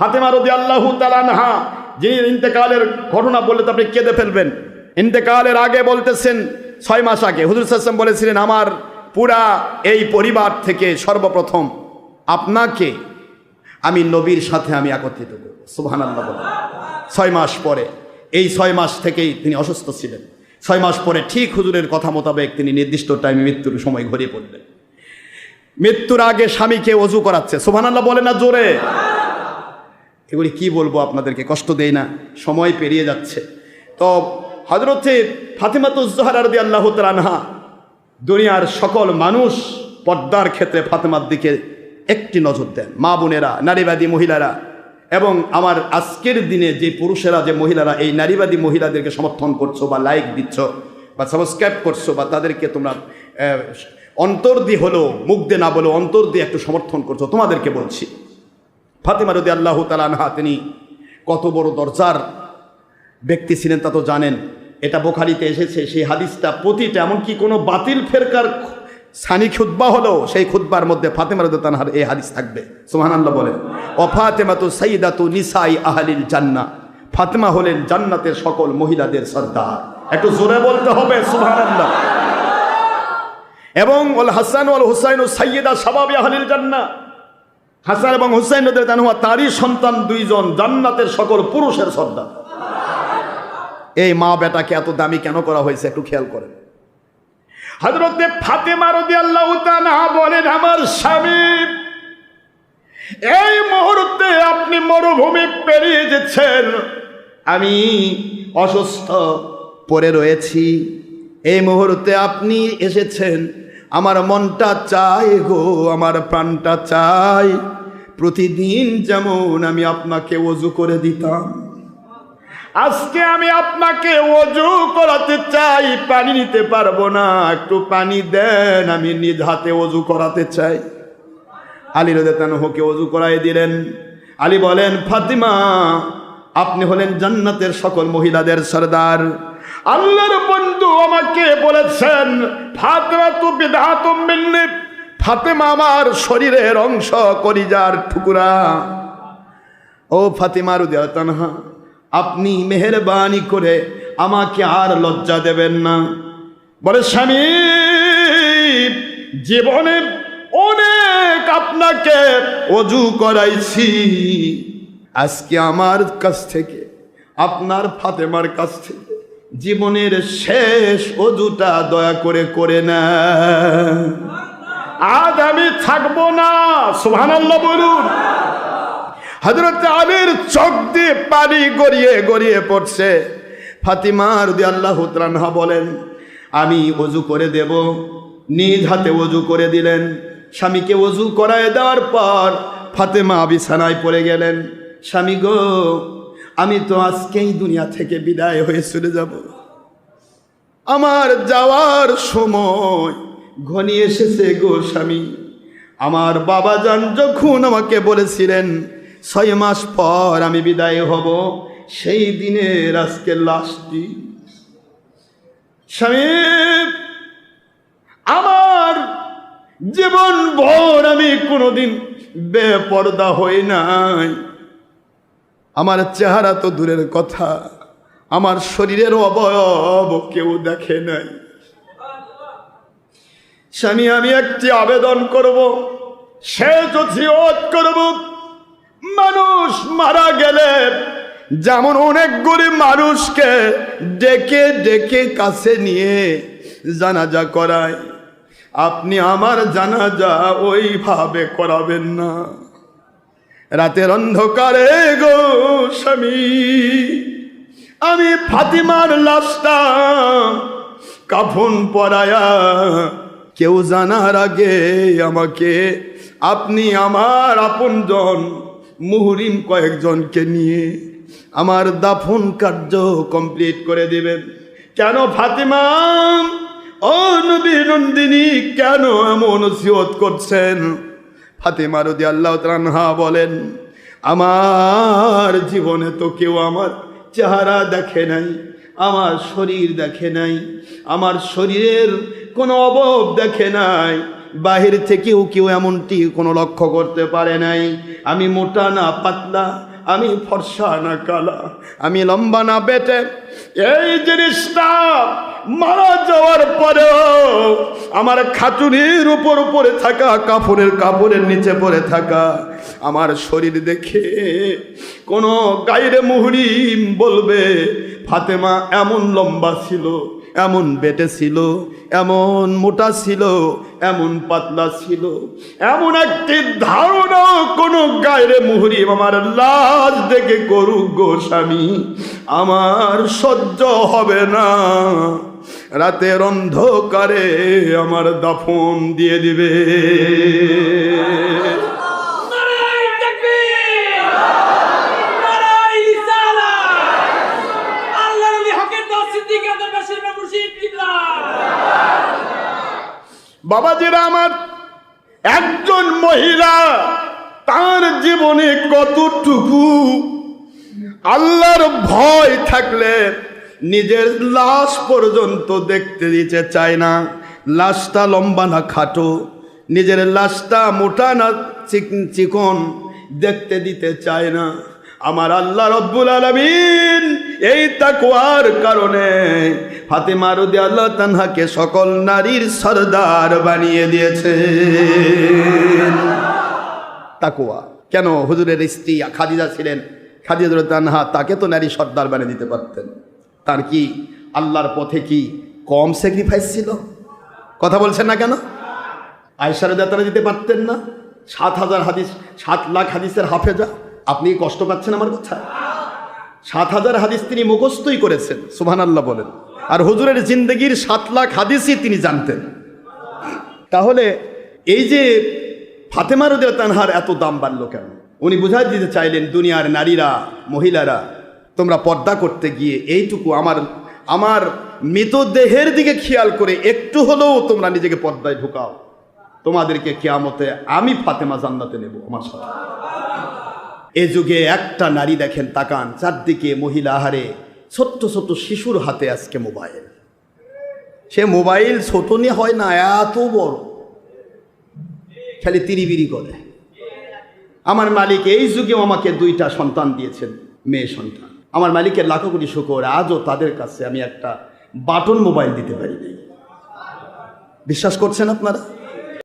ফাতেমা রদি আল্লাহ তালানহা যিনি ইন্তেকালের ঘটনা বললে তো আপনি কেঁদে ফেলবেন। ইন্তেকালের আগে বলতেছেন, ছয় মাস আগে। হুজুর সাসম বলেছিলেন, আমার পুরা এই পরিবার থেকে সর্বপ্রথম আপনাকে আমি নবীর সাথে আমি একত্রিত করব। সুবহান আল্লাহ ছয় মাস পরে, এই ছয় মাস থেকেই তিনি অসুস্থ ছিলেন। ছয় মাস পরে ঠিক হুজুরের কথা মোতাবেক তিনি নির্দিষ্ট টাইমে মৃত্যুর সময় ঘুরিয়ে পড়লেন। মৃত্যুর আগে স্বামীকে অজু করাচ্ছে। সুবহান আল্লাহ বলে না জোরে। এগুলি কি বলব আপনাদেরকে? কষ্ট দেয় না সময় পেরিয়ে যাচ্ছে। তো হজরতে ফাতেমাতুজ্জোহার আরদি আল্লাহ তালানহা দুনিয়ার সকল মানুষ পর্দার ক্ষেত্রে ফাতেমার দিকে একটি নজর দেন। মা বোনেরা নারীবাদী মহিলারা এবং আমার আজকের দিনে যে পুরুষেরা যে মহিলারা এই নারীবাদী মহিলাদেরকে সমর্থন করছ বা লাইক দিচ্ছ বা সাবস্ক্রাইব করছ বা তাদেরকে তোমরা আহ, অন্তর দিয়ে হলো মুখ দিয়ে না বলো অন্তর দিয়ে একটু সমর্থন করছ তোমাদেরকে বলছি। ফাতেমা রদি আল্লাহ তালানহা তিনি কত বড় দরজার ব্যক্তি ছিলেন তা তো জানেন। এটা বোখারিতে এসেছে, সেই হাদিসটা প্রতিটা, এমনকি কোনো বাতিল ফেরকার সানি খুদ্া হলো সেই খুদ্বার মধ্যে ফাতেমা রদি তানহার এই হাদিস থাকবে। সুহান আল্লাহ বলেন ও ফাতেমা তো সঈদাতু নিসাই আহলিল জান্না ফাতেমা হলেন জান্নাতের সকল মহিলাদের সর্দার। একটু জোরে বলতে হবে সুহান আল্লাহ এবং ওল হাসান ওল হুসাইন ও সাইয়েদা সাবাবি আহলিল জান্না হাসান এবং হুসাইন তানহুয়া তারই সন্তান দুইজন, জান্নাতের সকল পুরুষের সর্দার এই মা বেটাকে এত দামি কেন করা হয়েছে একটু খেয়াল করেন। হজরতে ফাতেমা রদি আল্লাহ বলেন, আমার স্বামী, এই মুহূর্তে আপনি মরুভূমি পেরিয়ে যেছেন আমি অসুস্থ পড়ে রয়েছি। এই মুহূর্তে আপনি এসেছেন আমার মনটা চাই গো, আমার প্রাণটা চাই প্রতিদিন যেমন আমি আপনাকে অজু করে দিতাম, আজকে আমি আপনাকে অজু করাতে চাই, পানি নিতে পারব না। একটু পানি দেন, আমি নিজ হাতে অজু করাতে চাই। আলী রদেতানহকে অজু করাই দিলেন। আলী বলেন, ফাতিমা, আপনি হলেন জান্নাতের সকল মহিলাদের সর্দার। আল্লাহর বন্ধু আমাকে বলেছেন ফাতেমা তু মিন্নি ফাতেমা আমার শরীরের অংশ করিজার ঠুকুরা ও ফাতিমা রুদিয়াতানহা আপনি মেহরবানি করে আমাকে আর লজ্জা দেবেন না। বলে, স্বামী, জীবনে অনেক আপনাকে অজু করাইছি। আজকে আমার কাছ থেকে, আপনার ফাতেমার কাছ থেকে জীবনের শেষ অজুটা দয়া করে করে না। আজ আমি থাকব না, সুবহানাল্লাহ বলুন। হজরত আলীর চোখ দিয়ে পানি গড়িয়ে গড়িয়ে পড়ছে। ফাতিমা রদি আল্লাহ তানহা বলেন, আমি অজু করে দেব। নিজ হাতে অজু করে দিলেন। স্বামীকে অজু করায় দেওয়ার পর ফাতেমা বিছানায় পড়ে গেলেন। স্বামী গো আমি তো আজকেই দুনিয়া থেকে বিদায় হয়ে চলে যাব। আমার যাওয়ার সময় ঘনিয়ে এসেছে গো স্বামী। আমার বাবা যান যখন আমাকে বলেছিলেন, ছয় মাস পর আমি বিদায় হব, সেই দিনের আজকে লাস্টটি স্বামী, আমার জীবন ভর আমি কোনোদিন বেপর্দা হই নাই। আমার চেহারা তো দূরের কথা, আমার শরীরের অবয়ব কেউ দেখে নাই। স্বামী, আমি একটি আবেদন করব, সে যদি করব, মানুষ মারা গেলে যেমন অনেক গরিব মানুষকে ডেকে ডেকে কাছে নিয়ে জানাজা করায়। আপনি আমার জানাজা ওইভাবে করাবেন না। রাতের অন্ধকারে গো স্বামী, আমি ফাতিমার লাশটা কাফন পরায়া কেউ জানার আগে আমাকে, আপনি আমার আপনজন, মুহরিম কয়েকজনকে নিয়ে আমার দাফন কার্য কমপ্লিট করে দিবেন। কেন ফাতিমা? ও নবী নন্দিনী, কেন এমন সিহত করছেন? ফাতেমা রদি আল্লাহ তানহা বলেন, আমার জীবনে তো কেউ আমার চেহারা দেখে নাই, আমার শরীর দেখে নাই, আমার শরীরের কোনো অভাব দেখে নাই, বাহির থেকেও কেউ এমনটি কোনো লক্ষ্য করতে পারে নাই। আমি মোটা না পাতলা আমি ফর্সা না কালা, আমি লম্বা না বেটে। এই জিনিসটা মারা যাওয়ার পরেও আমার খাতুনির উপর উপরে থাকা কাপড়ের কাপড়ের নিচে পড়ে থাকা, আমার শরীর দেখে কোনো গাইরে মুহরিম বলবে, ফাতেমা এমন লম্বা ছিল এমন বেটে ছিল, এমন মোটা ছিল, এমন পাতলা ছিল, এমন একটি ধারণা কোনো গায়ের মুহুরি আমার লাজ দেখে করুক গোস্বামী আমার সহ্য হবে না। রাতের অন্ধকারে আমার দাফন দিয়ে দিবে। বাবাজিরা আমার একজন মহিলা, তার জীবনে কতটুকু আল্লাহর ভয় থাকলে নিজের লাশ পর্যন্ত দেখতে দিতে চায় না। লাশটা লম্বা না, খাটো। নিজের লাশটা মোটা না, চিক- চিকন দেখতে দিতে চায় না। আমার আল্লাহ রব্বুল আলমিন এই তাকুয়ার কারণে ফাতেমা রদি আল্লাহ তানহাকে সকল নারীর সর্দার বানিয়ে দিয়েছে। তাকুয়া কেন? হুজুরের স্ত্রী খাদিজা ছিলেন। খাদিজা তানহা তাকে তো নারী সর্দার বানিয়ে দিতে পারতেন। তার কি আল্লাহর পথে কি কম স্যাক্রিফাইস ছিল? কথা বলছেন না কেন? আয়সার যাত্রা দিতে পারতেন না। সাত হাজার হাদিস, সাত লাখ হাদিসের হাফেজা। আপনি কষ্ট পাচ্ছেন আমার কথা? সাত হাজার হাদিস তিনি মুখস্থই করেছেন সুবহান আল্লাহ বলেন। আর হুজুরের জিন্দগির সাত লাখ হাদিসই তিনি জানতেন। তাহলে এই যে ফাতেমা রদিয়া তানহার এত দাম বাড়লো কেন? উনি বুঝাই দিতে চাইলেন, দুনিয়ার নারীরা, মহিলারা, তোমরা পর্দা করতে গিয়ে এইটুকু আমার আমার মৃতদেহের দিকে খেয়াল করে একটু হলেও তোমরা নিজেকে পর্দায় ঢুকাও। তোমাদেরকে কেয়ামতে আমি ফাতেমা জান্নাতে নেব, আমার সাথে। এ যুগে একটা নারী দেখেন তাকান, চারদিকে মহিলা হারে ছোট্ট ছোট্ট শিশুর হাতে আজকে মোবাইল। সে মোবাইল ছোট নিয়ে হয় না, এত বড়। খালি তিরিবিরি করে। আমার মালিক এই যুগেও আমাকে দুইটা সন্তান দিয়েছেন, মেয়ে সন্তান। আমার মালিকের লাখো কোটি শুকর, আজও তাদের কাছে আমি একটা বাটন মোবাইল দিতে পারি নাই। বিশ্বাস করছেন আপনারা?